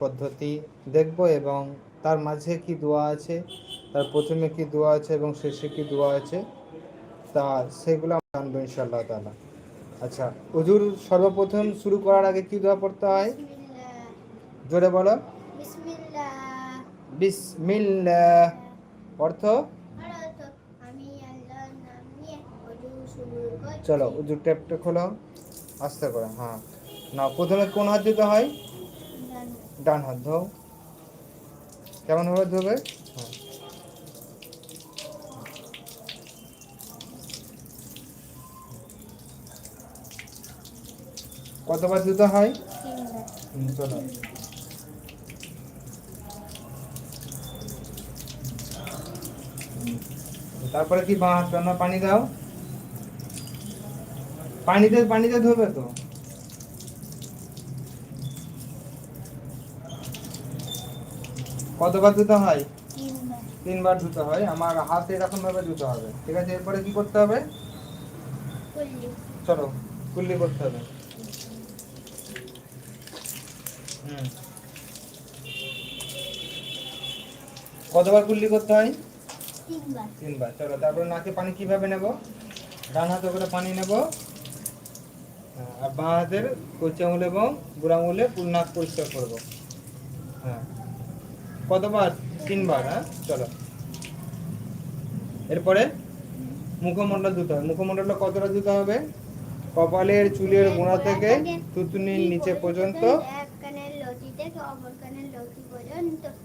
পদ্ধতি দেখব এবং তার মাঝে কি দোয়া আছে তার প্রথমে কি দোয়া আছে এবং শেষে কি দোয়া আছে তা সেগুলো আমরা জানব ইনশাআল্লাহ তাআলা। আচ্ছা উজুর সর্বপ্রথম শুরু করার আগে কি দোয়া পড়তে হয়? জোরে বলো। বিসমিল্লাহ। অর্থ? চলো উজুর ট্যাপটা খোলো। আস্তে করে হ্যাঁ। না প্রথমে কোন হাত দিতে হয়? ডান হাত ধো কেমন ভাবে ধোবে? হ্যাঁ। কতবার ধুতে হয়? তারপরে কি বাঁ হাত পানি দাও? পানিতে পানিতে ধোবে তো? কতবার ধুতে হয়? তিনবার। ধুতে হয়। আমার হাত এরকম ভাবে ধুতে হবে। ঠিক আছে এরপরে কি করতে হবে? চলো কুল্লি করতে হবে। হুম। কতবার কুল্লি করতে হয়? তিনবার। চলো তারপরে নাকে পানি কীভাবে নেব? ডান হাতে করে পানি নেব। হ্যাঁ, আর বাঁ হাতের কচি আঙুল এবং বুড়া আঙুলে নাক পরিষ্কার করব। হ্যাঁ। কতবার? তিনবার হ্যাঁ? চলো। এরপরে মুখমণ্ডল ধুতে হবে। মুখমণ্ডলটা কতটা ধুতে হবে? কপালের চুলের গোড়া থেকে তুতুনির নিচে পর্যন্ত।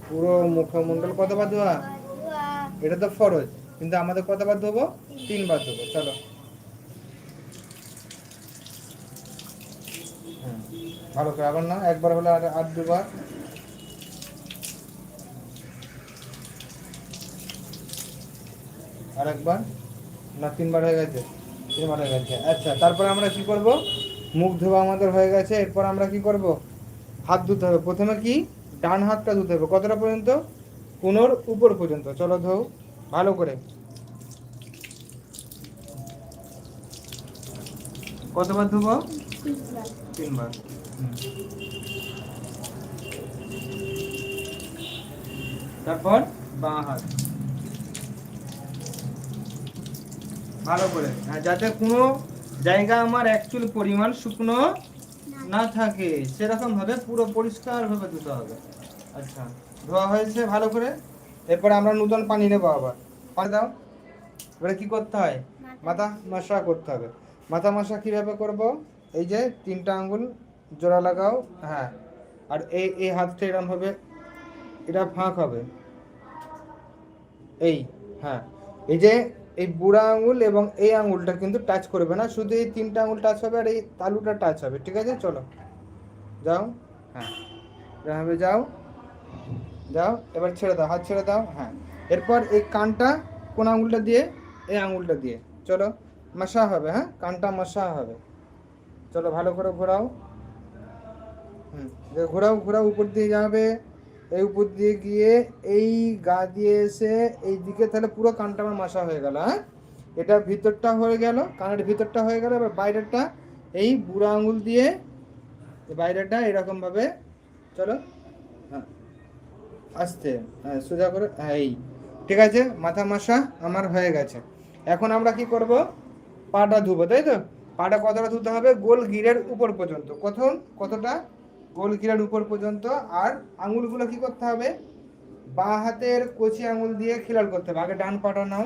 পুরো মুখমণ্ডল কতবার ধোয়া? এটা তো ফরজ কিন্তু আমাদের কতবার ধোবো? তিনবার ধোবো। চলো। হুম, ভালো করে আবার না একবার হলে আর আর দুবার। আর একবার না, তিনবার হয়ে গেছে? তিনবার হয়ে গেছে। আচ্ছা তারপরে আমরা কি করব? মুখ ধোয়া আমাদের হয়ে গেছে। এরপর আমরা কি করব? হাত ধুতে হবে। প্রথমে কি? ডান হাতটা ধুতে হবে। কতটা পর্যন্ত? কোনোর উপর পর্যন্ত। চলো ধো ভালো করে। কতবার ধুবো? তিনবার। তারপর বাঁ হাত। ভালো করে। হ্যাঁ, যাতে কোনো জায়গা আমার অ্যাকচুয়াল পরিমাণ শুকনো না থাকে সেরকম ভাবে পুরো পরিষ্কার ভাবে ধুতে হবে। আচ্ছা ধোয়া হয়েছে ভালো করে? এরপর আমরা নতুন পানি নেব আবার। পানি দাও। এবারে কি করতে হয়? মাথা। মশা করতে হবে। মাথা মশা কীভাবে করব? এই যে তিনটা আঙ্গুল জোড়া লাগাও হ্যাঁ। আর এই এই হাতটা এরকম হবে এটা ফাঁক হবে। এই হ্যাঁ। এই যে এই বুড়া আঙুল এবং এই আঙুলটা কিন্তু টাচ করবে না। শুধু এই তিনটা আঙুল টাচ হবে আর এই তালুটা টাচ হবে, ঠিক আছে? চলো। যাও। হ্যাঁ। এভাবে যাও। যাও। এবার ছেড়ে দাও। হাত ছেড়ে দাও। হ্যাঁ। এরপর এই কানটা কোন আঙুলটা দিয়ে? এই আঙুলটা দিয়ে। চলো। মশা হবে হ্যাঁ? কানটা মশা হবে। চলো, ভালো করে ঘোরাও। হুম। ঘোরাও ঘোরাও, উপর দিয়ে যাবে। এই উপর দিয়ে গিয়ে এই গা দিয়ে এসে এই দিকে তাহলে পুরো কানটা আমার মাসা হয়ে গেল হ্যাঁ? এটা ভিতরটা হয়ে গেল, কানের ভিতরটা হয়ে গেল, এবার বাইরেরটা এই বুড়া আঙুল দিয়ে বাইরেটা এরকম ভাবে চলো হ্যাঁ আস্তে হ্যাঁ সোজা করে হ্যাঁ এই, ঠিক আছে, মাথা মশা আমার হয়ে গেছে। এখন আমরা কি করব? পাটা ধুবো, তাই তো? পাটা কতটা ধুতে হবে? গোল গিরের উপর পর্যন্ত। কখন কতটা? গোল গিরের উপর পর্যন্ত। আর আঙুলগুলো কি করতে হবে? বাঁ হাতের কচি আঙুল দিয়ে খিলাল করতে হবে। আগে ডান পাটা নাও।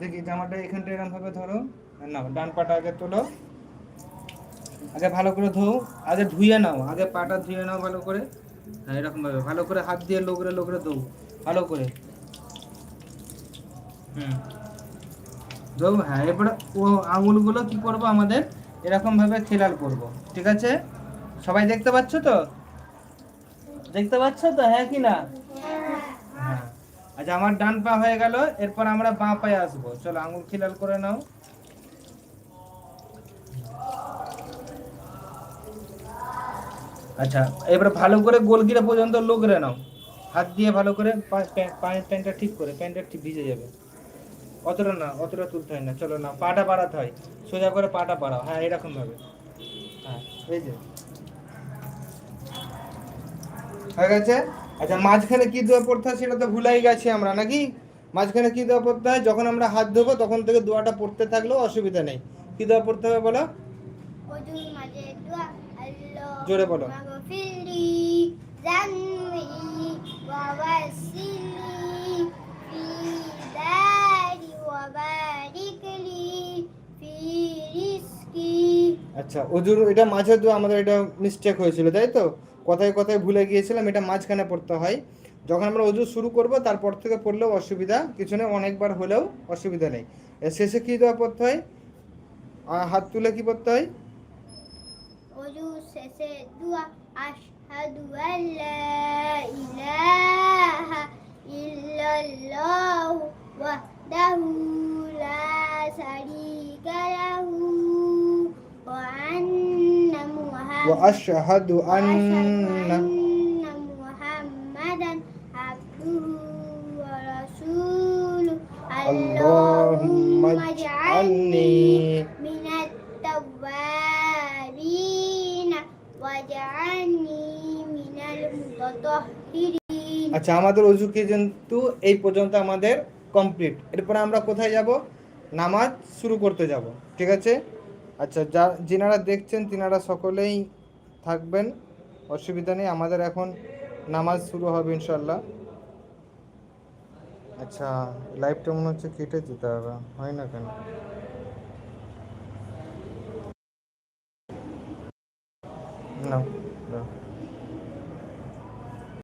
দেখি জামাটা এখানটা এরকম ভাবে ধরো। নাও, ডান পাটা আগে তোলো। আগে ভালো করে ধো আগে ধুয়ে নাও। আগে পাটা ধুয়ে নাও ভালো করে। হ্যাঁ এরকম ভাবে। ভালো করে হাত দিয়ে লোকরে লোকরে দৌ ভালো করে। হুম। দৌ হ্যাঁ এবারে ও আঙুলগুলো কি করব আমাদের? এরকম ভাবে খেলাল করব। ঠিক আছে? সবাই দেখতে পাচ্ছ তো? দেখতে পাচ্ছ তো? হ্যাঁ কি না? হ্যাঁ। আচ্ছা আমার ডান পা হয়ে গেল, এরপর আমরা বাঁ পায়ে আসব। চলো, আঙুল খিলাল করে নাও। আচ্ছা এবারে ভালো করে গোলগিরা পর্যন্ত লোকরে নাও। হাত দিয়ে ভালো করে পায়ের প্যান্টটা ঠিক করে প্যান্টটা ঠিক ভিজে যাবে। অতটা না, অতটা তুলতে হয় না। চলো না, পাটা বাড়াতে হয়। সোজা করে পাটা বাড়াও। হ্যাঁ এরকম ভাবে হ্যাঁ এই যে। হয়ে গেছে? আচ্ছা মাঝখানে কি দোয়া পড়তে হয় সেটা তো ভুলাই গেছি আমরা নাকি? মাঝখানে কি দোয়া পড়তে হয়? যখন আমরা হাত ধোবো তখন থেকে দোয়াটা পড়তে থাকলেও অসুবিধা নেই। কি দোয়া পড়তে হবে বলো? জোরে বলো। আচ্ছা ওজুর এটা মাঝের দোয়া আমাদের এটা মিস্টেক হয়েছিল তাই তো? কথায় কথায় ভুলে গিয়েছিলাম, এটা মাঝখানে পড়তে হয়। যখন আমরা অজু শুরু করব, তারপর থেকে পড়লেও অসুবিধা কিছু নেই, অনেকবার হলেও অসুবিধা নেই। শেষে কি দেওয়া পড়তে হয়? হাত তুলে কি পড়তে হয়? শেষে দোয়া ইল্লাল্লাহু ওয়াহদাহু লা শারীকা লাহু وأشهد أن মুহাম্মাদান আবদুহু ওয়া রাসূলুহু اللهم اجعلني من التوابين واجعلني من المتطهرين আচ্ছা আমাদের অজু কিন্তু এই পর্যন্ত আমাদের কমপ্লিট এরপরে আমরা কোথায় যাব নামাজ শুরু করতে যাব ঠিক আছে আচ্ছা যা, যিনারা দেখছেন, তিনারা সকলেই থাকবেন। অসুবিধা নেই, আমাদের এখন নামাজ শুরু হবে ইনশাল্লাহ আচ্ছা লাইভটা মনে হচ্ছে কেটে যেতে হবে, হয় না কেন? না।